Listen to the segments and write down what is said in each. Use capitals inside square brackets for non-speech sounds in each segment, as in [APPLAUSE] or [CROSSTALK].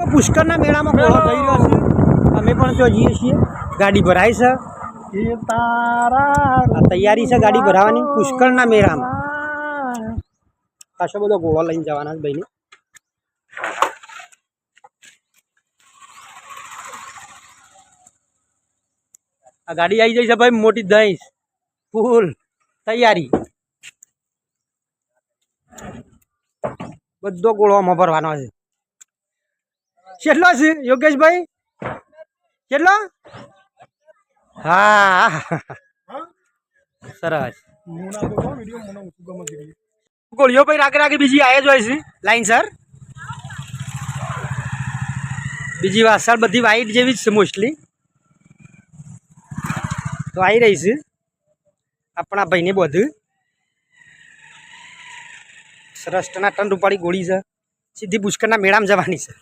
તો પુષ્કરના મેળામાં ઘોડો થઈ રહ્યો છે. અમે પણ ત્યાં જઈએ છીએ. ગાડી ભરાય છે. આ તૈયારી છે ગાડી ભરાવાની પુષ્કરના મેળામાં. ખાસો બધો ઘોડો લઈને જવાના છે ભાઈને. આ ગાડી આવી જઈ છે ભાઈ મોટી દહીં. ફૂલ. તૈયારી. બધો ગોળો આમાં ભરવાનો છે. કેટલો છે, યોગેશભાઈ? કેટલો? હા. સરસ. ગોળીઓ પછી રાગે રાગે બીજી આવે જ હોય છે, લાઈન સર. બીજી વાસળ બધી વાઈટ જેવી જ છે મોસ્ટલી તો આવી રહી છે. આપણા ભાઈને બધું. સરસ ટનાટન રૂપાળી ગોળી છે. સીધી પુષ્કરના મેળામાં જવાની છે.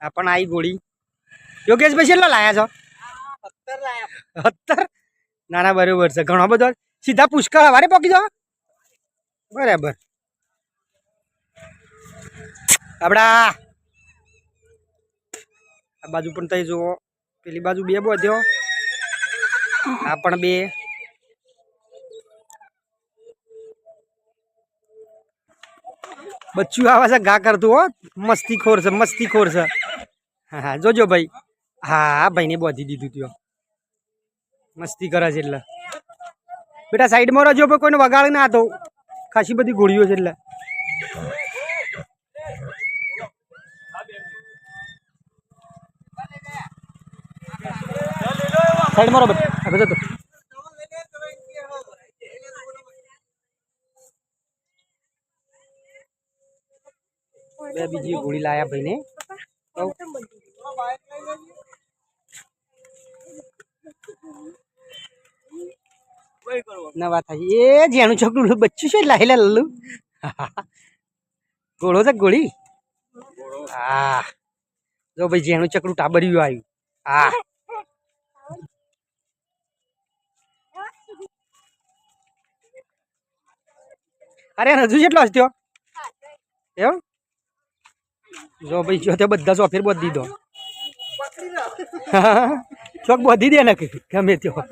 આ પણ આવી ગોળી. યોગેશભાઈ કેટલો લાયા છો? સત્તર ના ના બરોબર છે. ઘણો બધો. સીધા પુષ્કર હવારે પોકી જાઓ. બરાબર. આપડા. આ બાજુ પણ તઈ જુઓ. પેલી બાજુ બે બધ્યો. આ પણ બે. બચ્ચું આવે છે ઘા કરતું હો. મસ્તી ખોર છે, મસ્તી ખોર છે. હા હા, જોજો ભાઈ. હા ભાઈને બોધી દીધું ત્યો મસ્તી કરે છે એટલે. બેટા, સાઈડમાં રહેજો ભાઈ કોઈને વગાડ ના તો ખાસી બધી ગોળીઓ છે એટલે. સાઈડમાં રહો બધા આગળ જતો બે બીજી ગોળી લાયા ભાઈને. નવા થાય એ જેનું છોકરું બચ્ચું છે લાઈ લે લલ્લુ ગોળો છે ગોળી? હા. જો ભાઈ જેનું ચકડું ટાબર્યું આવ્યું. હા. અરે હજુ કેટલો હસ્યો? એમ? જો ભાઈ જો તે બધા ચોફેર બોધ દીધો. [LAUGHS] ચોક બોધી દે ને ગમે ચોક.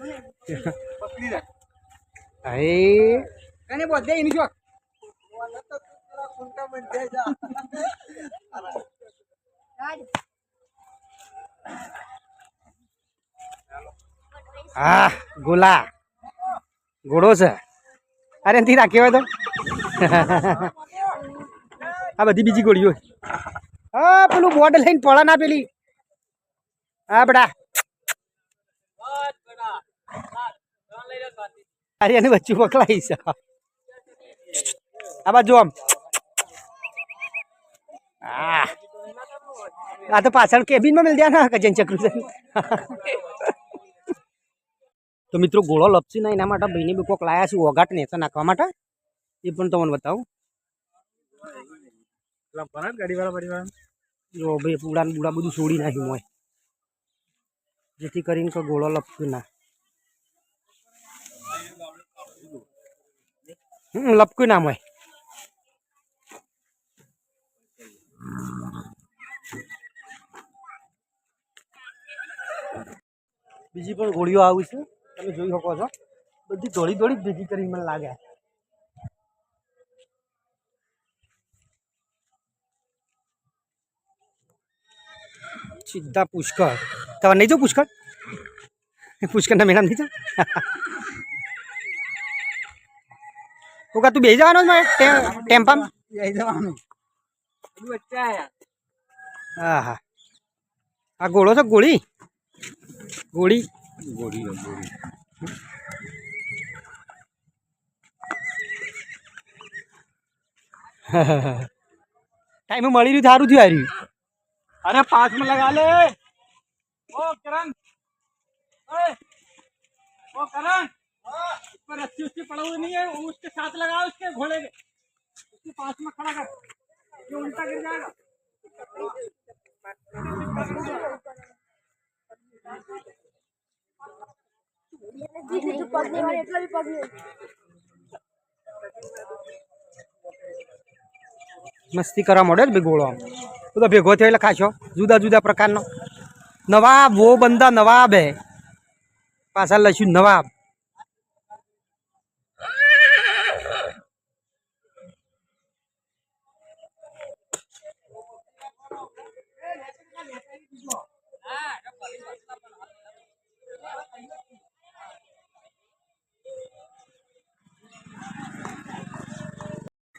હા ગોલા. ઘોડો છે. અરે એનાથી રાખી હોય તો. [LAUGHS] આ બધી બીજી ગોળીઓ. હા પેલું બોર્ડ લઈને પડા ના પેલી હા, બડા. અરે, એને બચ્ચું પકડાઈ છે. આ બાજુ આમ. આ તો પાછળ કેબિનમાં મિલ જાય ના કજન ચક્રું તો મિત્રો, ગોળો લપસી ના એના માટે ભાઈને બી કોક લાયા છે ઓગાટ ને તો નાખવા માટે. એ પણ તમને બતાવું. જો ભાઈ પૂડા બુડા બધું છોડી નાખ્યું હોય. જેથી કરીને કોઈ ગોળો લપસ્યું ના. હમ લપકું ના હોય. બીજી પણ ગોળીઓ આવી છે. તમે જોઈ શકો છો. બધી દોડી દોડી ભેગી કરી મને લાગે. સીધા પુષ્કળ. તમારે નહીં જો પુષ્કળ? પુષ્કળના મેળા નહીં જો ઓકા તું બેસી જવાનો ટેમ્પામાં? હા હા આ ગોળો છે ગોળી? ગોળી? ટાઈમ મળી રહ્યું સારું થયું હાર્યું अरे पास में लगा ले। ओ, करण। ओ, करण। पर रस्सी उसकी पड़ा हुई नहीं है उसके साथ लगा, उसके घोड़े के उसके पास में खड़ा कर। जो उल्टा गिर जाएगा। मस्ती करा मॉडल, बिगोड़ा। બધો ભેગો થયો એટલે ખાશો. જુદા જુદા પ્રકારનો. નવાબ વો બંદા નવાબ હે. પાછા લઈશું નવાબ.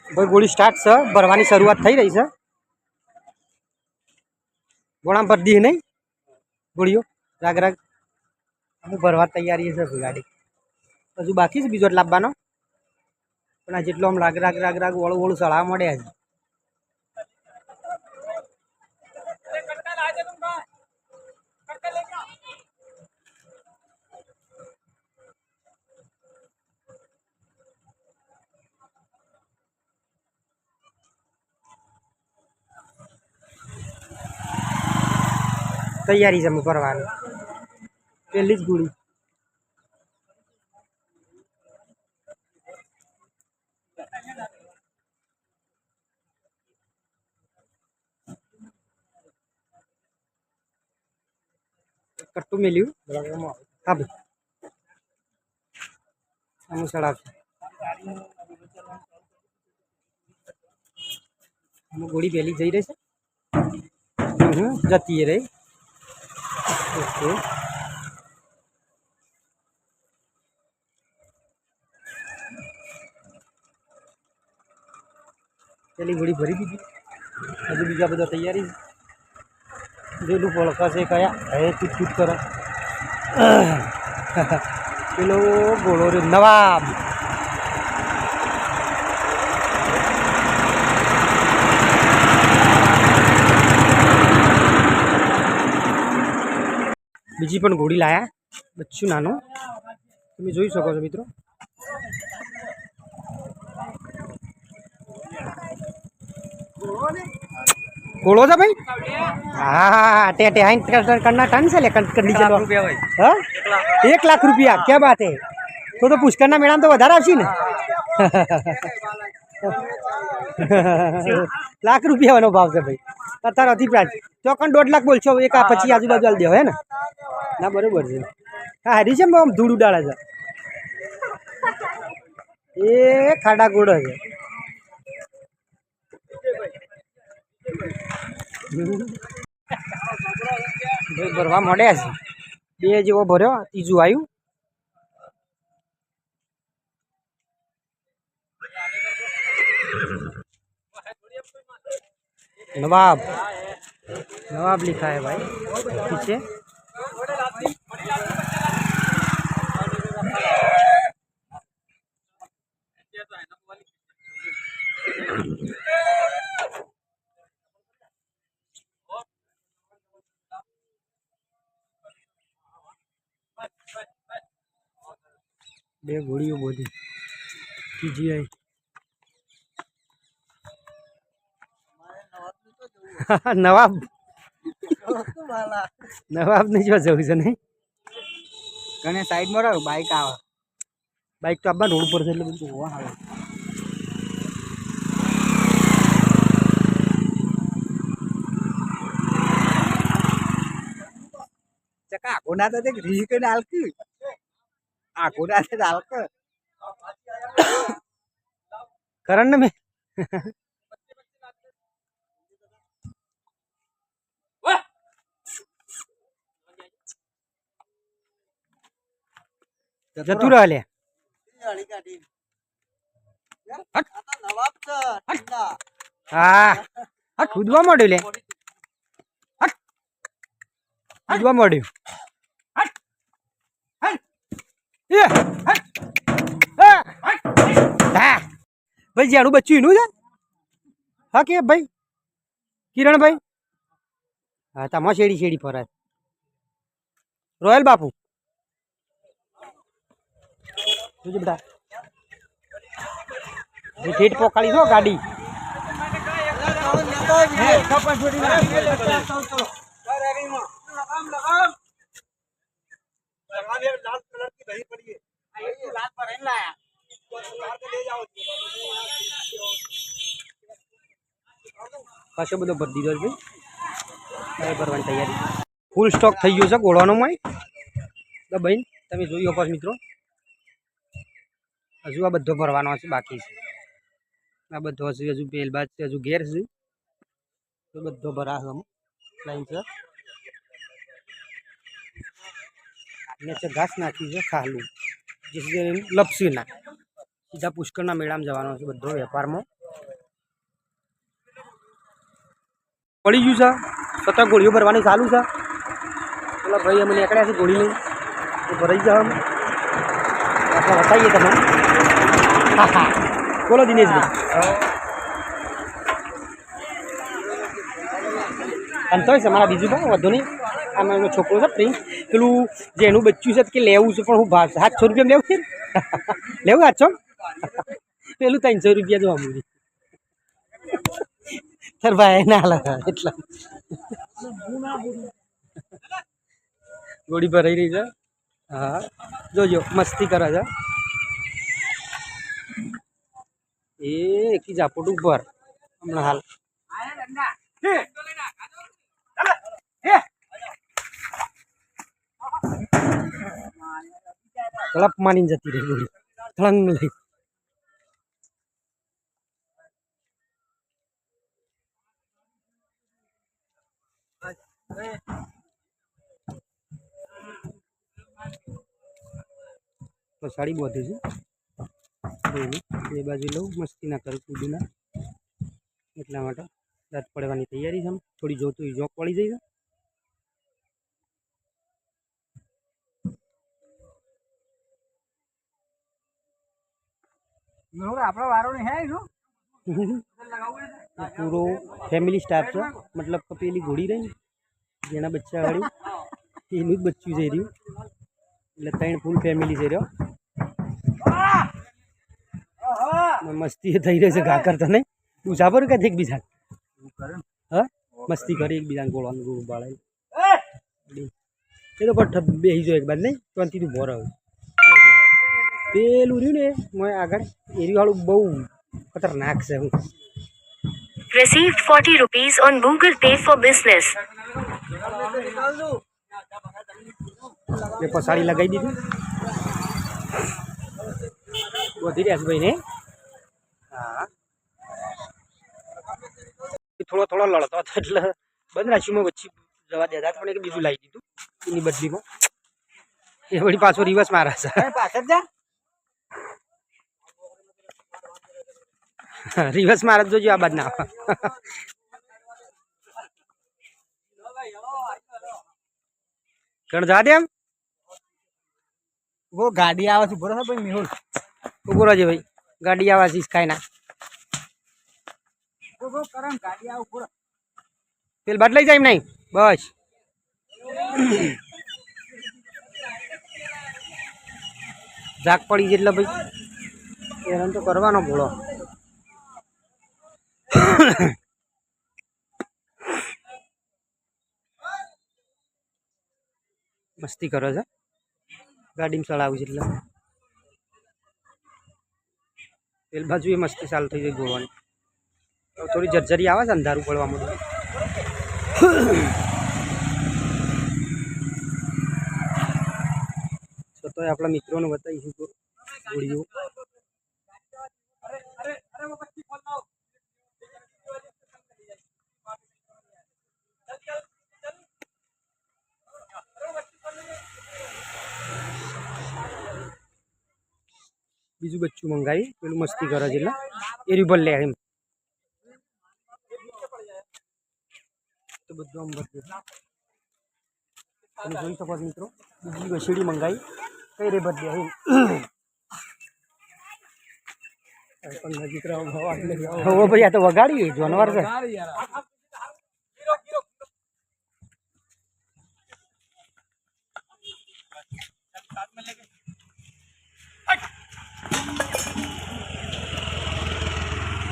ભાઈ, ગોળી સ્ટાર્ટ છે. ભરવાની શરૂઆત થઈ રહી છે. ગોળામાં ભરી દી નહીં? ગોળીઓ? રાગ રાગ. અમુક ભરવા તૈયારી છે ગાડી હજુ બાકી છે બીજો લાવવાનો. પણ આ જેટલો આમ રાગ રાગ રાગ રાગ, વળું વળું સળા મળ્યા છે. તૈયારી છે અમુક ભરવાની. પહેલી જ ગોળી કટ્ટું મેલ્યું? હા ભાઈ. આનું ચડાવશે આમાં ગોળી પહેલી જઈ રહી છે. હમ હમ, જતી રહી. ઓકે. પેલી ગોળી ભરી દીધી. હજુ બીજા બધા તૈયારી છે. જેલું કયા? હવે કૂદ કૂદ કરો. પેલો ગોળો રહ્યો નવાબ. બીજી પણ ઘોડી લાયા. બચ્ચું નાનું. તમે જોઈ શકો છો મિત્રો. ઘોડો છે ભાઈ? હા હા હા તે તે હાઈન કરના ટન છે લે કંડી ચલો હા? એક લાખ રૂપિયા ક્યાં બાત હે? તો તો પુષ્કરના મેળામાં તો વધારે આવશે ને? [LAUGHS] લાખ રૂપિયાનો ભાવ છે ભાઈ. અત્યારે અધિક પ્રાજ ચોકન દોઢ લાખ બોલશો, એક આ પછી આજુબાજુ હાલ દેવો હે ને? ના, બરોબર છે. હા, હારી છે આમ ધૂળ ઉડાડે છે? એ ખાડા ગોળો છે. ભાઈ, ભરવા મળ્યા છે? બે જેવો ભર્યો, ત્રીજું આવ્યું नवाब नवाब लिखा है भाई पीछे બે ગોળીઓ બધી ટીજીઆઈ [LAUGHS] નવાબ. નવાબ ને જો જવું છે નહીં? કને સાઈડમાં રહો બાઈક આવે. બાઈક તો આપવા રોડ પર છે એટલે બધું હોવા આવે. ચકા આખો ના તો દેખ રીહ કે નાલક આખો ના તો નાલક કરણ ને મેં? જતું રહે લે. હા. હા ખુદવા માંડ્યું લે. ખુદવા મળ્યું. ભાઈ જાડું બચ્ચું એનું છે? હા કે ભાઈ? કિરણભાઈ હા તમા શેડી શેડી ફરાય. રોયલ બાપુ. જોજે બેટા એ ઠેઠ પોકાળી છો ગાડી ખાસો બધો ભરી દીધો છે ભાઈ હવે ભરવાની તૈયારી ફૂલ સ્ટોક થઈ ગયો છે ઘોડાનો માં તો બહેન તમે જોઈ શકો છો મિત્રો. હજુ આ બધો ભરવાનો છે બાકી છે. આ બધો હજુ પેલ બાદ છે, હજુ ઘેર છે. તો બધો ભરાશે લાઈન છે. નીચે ઘાસ નાખ્યું છે, ખાલું. જેથી લપસી ના સીધા પુષ્કરના મેળામાં જવાનો છે બધો વેપારમાં. પડી ગયું છે. છતાં ગોળીઓ ભરવાની ચાલુ છે. પેલા ભાઈ અમે નીકળ્યા છે ગોળી લઈ. ભરાઈ જાવ આપણે બતાવીએ તમે બોલો દિનેશભાઈ અંતર છે મારા બીજું ભાઈ વધુ નહીં આમાં એનો છોકરો છે પ્રિન્સ પેલું જે એનું બચ્ચું છે કે લેવું છે પણ હું ભાવ સાતસો રૂપિયા લેવું છે? લેવું સાતસો પેલું ત્રણસો રૂપિયા જોવા મળી તાર ભાઈ ના હાલે એટલા ગોળી ભરાઈ રહી છે હા જોજો મસ્તી કરે છે એ એકી ઝાપટ ઉપર હમણાં હાલ તળપ માની જતી રહી ગોળી તળંગ લઈ પસાડી બોધી છે જોઈને બે બાજુ લઉં મસ્તી ના કરું કૂદું ના એટલા માટે દાંત પડવાની તૈયારી છે આમ. થોડી જોતું જોક પડી જાય છે. આપણો વારો નહીં હે શું? એ પૂરો ફેમિલી સ્ટાફ છે મતલબ કે પેલી ઘોડી રહી ને જેના બચ્ચા વાળી એનું જ બચ્ચું છે એ રહ્યું. એટલે ત્રણ ફૂલ ફેમિલી છે રહ્યો ને મસ્તી એ થઈ રહી છે ઘા કરતા નહીં તું સાબર કે એકબીજા હા મસ્તી કરી એકબીજાને ગોળવાનું ગોળ બાળાય એ તો પણ બેસી જો એક બાદ નહીં ત્યાંથી તું ભોર આવે પેલું રહ્યું ને મેં આગળ એરી વાળું બહુ ખતરનાક છે હું Received 40 rupees on Google Pay for business. મેં પસાડી લગાવી દીધું વધી રહ્યા છે ભાઈ ને હા. થોડો થોડો લડતો હતો એટલે બંધ રાખ્યું મેં વચ્ચે જવા દેતા પણ એક બીજું લાવી દીધું એની બદલીમાં. એ વળી પાછો રિવર્સ મારા છે. પાછળ જા. રિવર્સ મારા જોજો આ બાદ ના કણ જા દે એમ? વો ગાડી આવે છે બરોબર ભાઈ મેહુલ. ઊભો રહેજે ભાઈ. गाड़ी आवाज़ इसका है ना। तेल बदल जाए नहीं? बस। जाग पड़ी जितना भाई। हेरा तो करवा भूलो मस्ती करो जा। गाड़ी में चलाव जितना પેલ બાજુ એ મસ્તી ચાલુ થઈ ગઈ ગોવાની. થોડી જર્જરી આવે છે અંધારું પડવા માંડ્યું છતાંય આપણા મિત્રોને બતાવીશું ગોળીઓ. બીજું બચ્ચું મંગાવી પેલું મસ્તી કરે છે એટલે. એ રિબલ લે એમ. તો બધું આમ બધું તમે જોઈ શકો મિત્રો બીજી વસીડી મંગાવી. કઈ રે બદલે એમ. પણ નજીક રહો ભાઈ આ તો વગાડી જાનવર છે.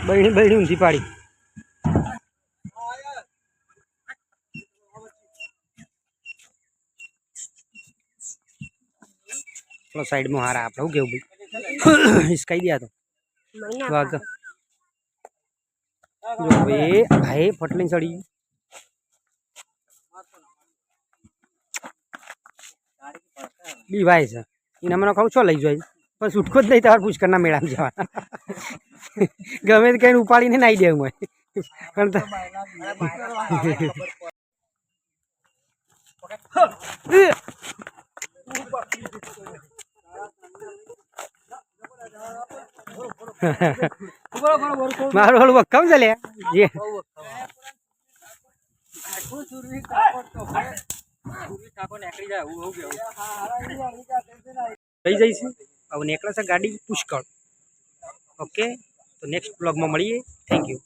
બૈણી બૈણી ઊંધી પાડી. સાઈડમાં હારા આપણે શું કેવું ભાઈ? હિસકાઈ દયા તો. વાઘ જો ભાઈ ભાઈ સડી ચડી ભાઈ છે. એને મને કહું છો લઈ જાય પણ છૂટકો જ નહીં તમારે પુષ્કરના મેળામાં જવાના. ગમે તે કઈ ઉપાડીને નાઈ દેવું હોય. પણ તો- મારું ઓલું વક્કમ છે લે જે થઈ જઈશું. હવે નીકળે છે ગાડી પુષ્કળ. ઓકે? નેક્સ્ટ બ્લોગમાં મળીએ. Thank you